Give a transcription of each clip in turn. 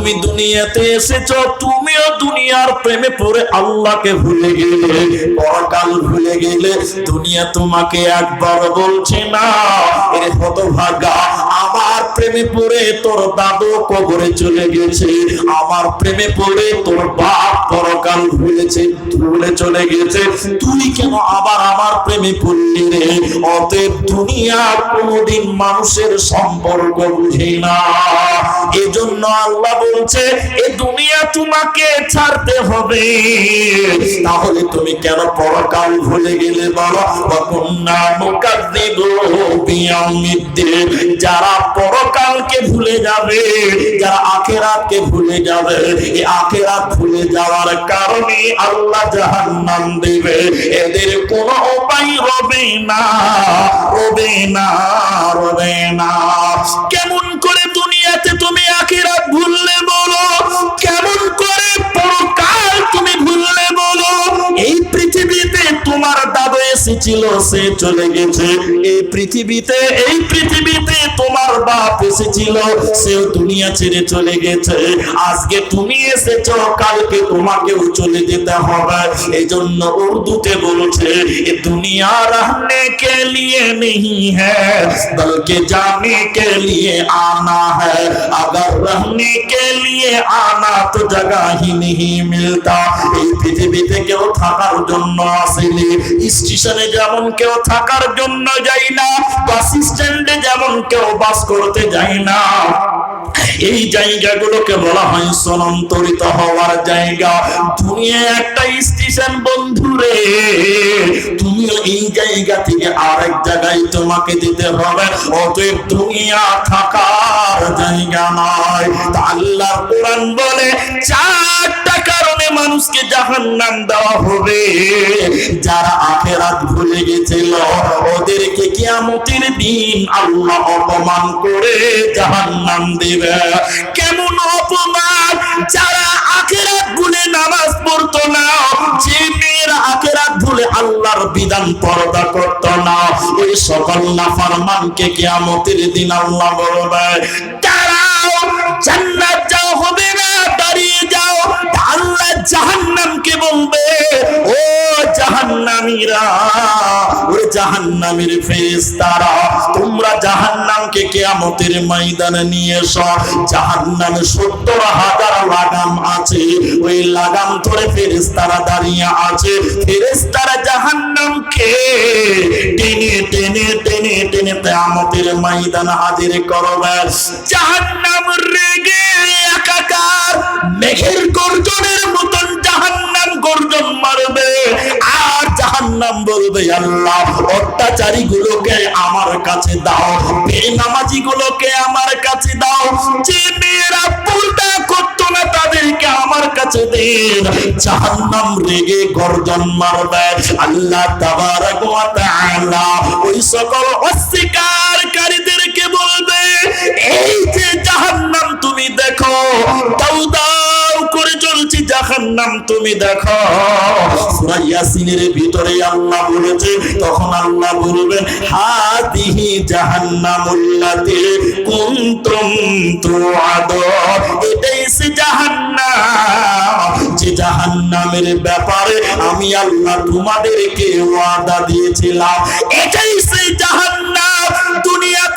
তুমি দুনিয়াতে এসেছ, তুমিও দুনিয়ার প্রেমে পড়ে আল্লাহকে ভুলে গেলে, পরকাল ভুলে গেলে দুনিয়া তোমাকে একবার বলছে না, এর হতভাগা প্রেমে পড়ে তোর দাদু কবরে চলে গেছে। আমার প্রেমে পড়ে তোর বাপ পরকাল ভুলেছে, ভুলে চলে গেছে। তুই কেন আবার আমার প্রেমে পড়লি রে? অতএব দুনিয়া কোনোদিন মানুষের সম্পর্ক বুঝে না। এজন্য আল্লাহ বলছে, এ দুনিয়া তোমাকে ছাড়তে হবে। তাহলে তুমি কেন পরকাল ভুলে গেলে বলো? যারা ভুলে যাবে, যারা আখেরাতকে ভুলে যাবে, এই আখেরাত ভুলে যাওয়ার কারণে আল্লাহ জাহান্নাম দেবে। এদের কোনো উপায় হবে না হবে না রবে না। কেমন করে দুনিয়াতে তুমি আখেরাত ভুললে বলো? কেমন করে পরকাল তুমি ভুললে বলো? এই দাদু এসেছিল সে চলে গেছে এই পৃথিবীতে এই পৃথিবীতে তোমার বাপ এসেছিল সেও দুনিয়া ছেড়ে চলে গেছে আজকে তুমি এসেছো কালকে তোমাকেও চলে যেতে হবে এই জন্য উর্দুতে বলছে এ দুনিয়া रहने के लिए नहीं है बल्कि जाने के लिए आना है अगर रहने के लिए आना तो जगह ही नहीं मिलता এই পৃথিবীতে কেউ থাকার জন্য আসেনি স্টেশনে যেমন কেউ থাকার জন্য যাই না বাস স্ট্যান্ডে যেমন কেউ বাস করতে যায় না। এই জায়গাগুলোকে বলা হয় স্থানান্তরিত হওয়ার জায়গা। দুনিয়া একটা স্টেশন বন্ধুরে তুমিও এই জায়গা থেকে আরেক জায়গায় তোমাকে দিতে হবে। অতএব দুনিয়া থাকার জায়গা নয়। আল্লাহ কোরআন বলে, চারটা কারণে মানুষকে জাহান্নাম দেওয়া হবে। যারা আখেরাত ভুলে গেছিল। ওদেরকে কিয়ামতের দিন আল্লাহ অপমান করে জাহান্নাম দেবে। কেমন অপমান? যারা আখেরাত ভুলে নামাজ পড়তো না, যে মেয়েরা আখেরাত ভুলে আল্লাহর বিধান পর্দা করত না, ওই সকল কিয়ামতের দিন আল্লাহ বলবে, দাঁড়াও, জান্নাত যাও, হবে না, দাঁড়িয়ে যাও। আল্লাহ বলবে, ও জাহান্নামীরা। ওরে জাহান্নামীর ফেরেশতারা, তোমরা জাহান্নামকে কিয়ামতের ময়দানে নিয়ে এসো। জাহান্নামে 70 হাজার লাগাম আছে। ওই লাগাম ধরে ফেরেশতারা দাঁড়িয়ে আছে। ফেরেশতারা জাহান্নামকে টেনে টেনে টেনে টেনে কিয়ামতের ময়দানে হাজির করবে। জাহান্নাম রেগে একাকার, মেঘের গর্জনের জাহান্নাম বলবে, আল্লাহ অত্যাচারী গুলোকে আমার কাছে দাও বেনামাজি গুলোকে আমার কাছে দাও, যে মেয়েরা পূর্ণা করতো না তাদেরকে আমার কাছে দেন। জাহান্নাম রেগে গর্জন মারবে, আল্লাহ তাবারাক ওয়া ওই সকল অস্বীকারীদেরকে বলবে, এই যে জাহান্নাম তুমি দেখো দাউ দাউ করে চলছি, জাহান্নাম তুমি দেখো। সূরা ইয়াসিনের ভিতরে আল্লাহ বলেছে, তখন আল্লাহ বলবেন, হাদিহি জাহান্নামুল্লাতি কুনতুম তুআদ। এটাই সে জাহান্নাম। যে জাহান্নামের ব্যাপারে আমি আল্লাহ তোমাদেরকে ওয়াদা দিয়েছিলাম, এটাই সে জাহান্নাম। দুনিয়াতে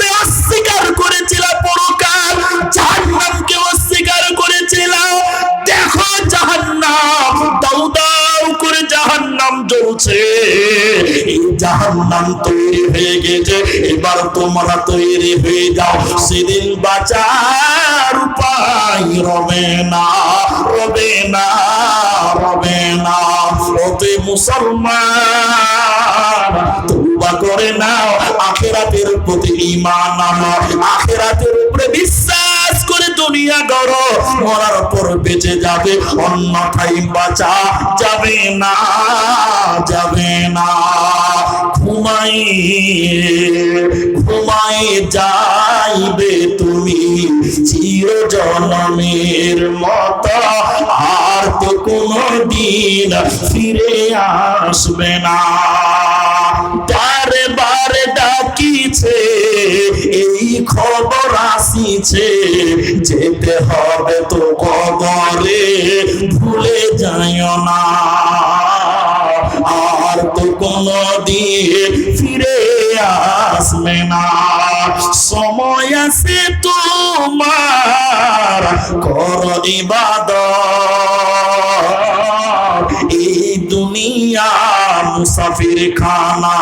জ্বলছে। এই জাহান্নাম তৈরি হয়ে গেছে। এবার তোমরা তৈরি হয়ে যাও। সেদিন বাঁচার উপায় রবে না রবে না রবে না। ওতে মুসলমান, তওবা করে নাও। আখিরাতের প্রতি ঈমান আনো। আখিরাতের উপরে বিশ্বাস দুনিয়া গড়ো মরার পর বেঁচে যাবে, অন্যথায় বাঁচা যাবে না যাবে না। ঘুমাই ঘুমাই যাইবে তুমি চির জনমের মত, আর তো কোনো দিন ফিরে আসবে না। বারে বারে ডাকিছে, এই খবর আসিছে যেতে হবে তো কবরে ভুলে যাইও না। আর তো কোনো দিন ফিরে আসবে না। সময় আছে তোমার কর ইবাদত এই দুনিয়া মুসাফির খানা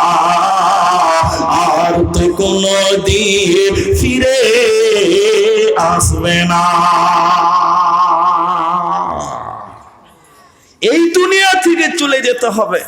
আর তো কোনো দিন ফিরে আসবে না। এই দুনিয়া থেকে চলে যেতে হবে।